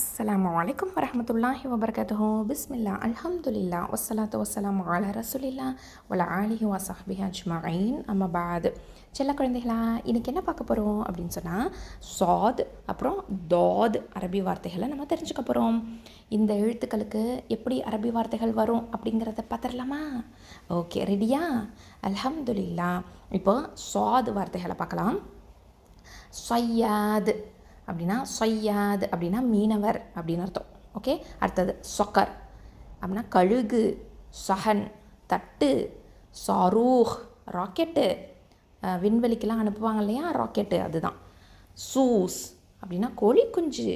அஸ்லாம் வலைக்கம் வரமத்துல்லாஹி வபர்கதோ பிஸ்மில்லா அல்ஹம்துல்லா வசலாத்து வசலாம் அல ரசுலில்லா ஒல ஆலிஹி வசஹபி அஜ்மாயின். அம்மபாத் செல்ல குழந்தைகளா இன்றைக்கி என்ன பார்க்க போகிறோம் அப்படின்னு சொன்னால் சாத் அப்புறம் தாத் அரபி வார்த்தைகளை நம்ம தெரிஞ்சுக்க போகிறோம் இந்த எழுத்துக்களுக்கு எப்படி அரபி வார்த்தைகள் வரும் அப்படிங்கிறத பார்த்துடலாமா? ஓகே ரெடியா? அல்ஹம்துலில்லா. இப்போ சாத் வார்த்தைகளை பார்க்கலாம். சையாத். அப்படின்னா சொய்யாது அப்படின்னா மீனவர் அப்படின்னு அர்த்தம். ஓகே அடுத்தது சொக்கர். அப்படின்னா கழுகு சஹன் தட்டு சாரூஹ் ராக்கெட்டு விண்வெளிக்கெலாம் அனுப்புவாங்க இல்லையா? ராக்கெட்டு அதுதான். சூஸ் அப்படின்னா கோழி குஞ்சு.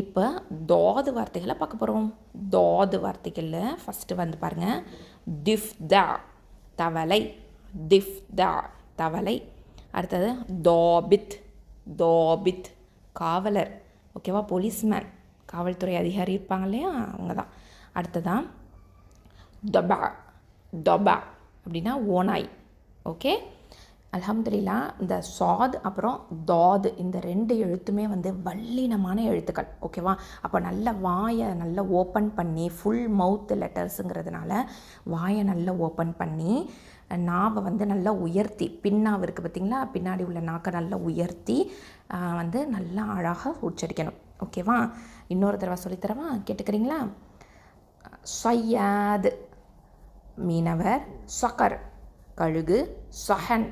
இப்போ தோது வார்த்தைகளை பார்க்க போகிறோம் தாது வார்த்தைகளில் ஃபஸ்ட்டு வந்து பாருங்கள் திஃப் தா தவளை. திஃப் தா தவளை. அடுத்தது தாபித் தாபித். காவலர் ஓகேவா போலீஸ்மேன் காவல்துறை அதிகாரி இருப்பாங்க இல்லையா? அவங்க தான் அடுத்ததான் டொபா டொபா அப்படின்னா ஓனாய் ஓகே அலமதுல்லா இந்த சாத் அப்புறம் தாத் இந்த ரெண்டு எழுத்துமே வந்து வல்லினமான எழுத்துக்கள் ஓகேவா? அப்போ நல்ல வாயை நல்லா ஓப்பன் பண்ணி ஃபுல் மவுத் லெட்டர்ஸுங்கிறதுனால வாயை நல்லா ஓப்பன் பண்ணி நாவை வந்து நல்லா உயர்த்தி பின்னாவு இருக்குது பார்த்தீங்களா பின்னாடி உள்ள நாக்கை நல்லா உயர்த்தி வந்து நல்லா அழகாக உச்சரிக்கணும் ஓகேவா? இன்னொரு தடவை சொல்லித்தரவா கேட்டுக்கிறீங்களா? சொய்யாது மீனவர் சொக்கர் கழுகு சொஹன்.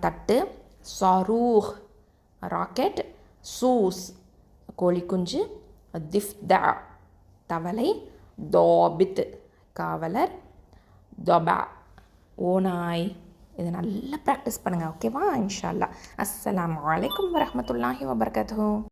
தட்டு சாரூஹ் ராக்கெட் சூஸ் கோழிக்குஞ்சு திஃப்தா தவளை தோபித் காவலர் தொபா ஓனாய் இதை நல்லா ப்ராக்டிஸ் பண்ணுங்கள் ஓகேவா இன்ஷா அல்லாஹ் வலைக்கம் வரமத்துல்லாஹி வரஹ்மத்துல்லாஹி